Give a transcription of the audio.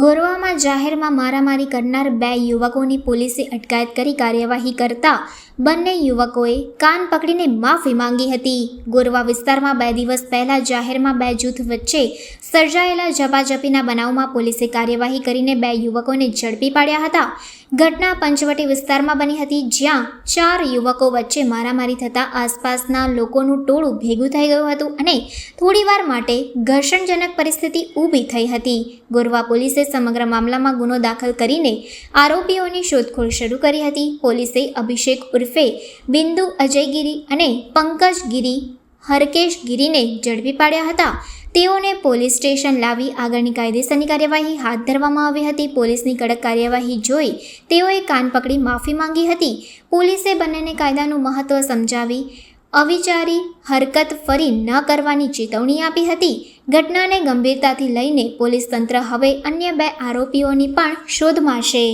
ગોરવામાં જાહેરમાં મારામારી કરનાર બે યુવકોની પોલીસે અટકાયત કરી કાર્યવાહી કરતા બંને યુવકોએ કાન પકડીને માફી માંગી હતી. ગોરવા વિસ્તારમાં બે દિવસ પહેલા જાહેરમાં બે જૂથ વચ્ચે સર્જાયેલા ઝપાઝપીના બનાવમાં પોલીસે કાર્યવાહી કરીને બે યુવકોને ઝડપી પાડ્યા હતા. ઘટના પંચવટી વિસ્તારમાં બની હતી, જ્યાં ચાર યુવકો વચ્ચે મારામારી થતાં આસપાસના લોકોનું ટોળું ભેગું થઈ ગયું હતું અને થોડીવાર માટે ઘર્ષણજનક પરિસ્થિતિ ઊભી થઈ હતી. ગોરવા પોલીસે સમગ્ર મામલામાં ગુનો દાખલ કરીને આરોપીઓની શોધખોળ શરૂ કરી હતી. પોલીસે અભિષેક ઉર્ફે બિંદુ અજયગીરી અને પંકજ ગીરી હરકેશ ગીરીને ઝડપી પાડ્યા હતા. તેઓને પોલીસ સ્ટેશન લાવી આગળની કાયદેસરની કાર્યવાહી હાથ ધરવામાં આવી હતી. પોલીસની કડક કાર્યવાહી જોઈ તેઓએ કાન પકડી માફી માંગી હતી. પોલીસે બંનેને કાયદાનું મહત્ત્વ સમજાવી અવિચારી હરકત ફરી ન કરવાની ચેતવણી આપી હતી. ઘટનાને ગંભીરતાથી લઈને પોલીસ તંત્ર હવે અન્ય બે આરોપીઓની પણ શોધમાં છે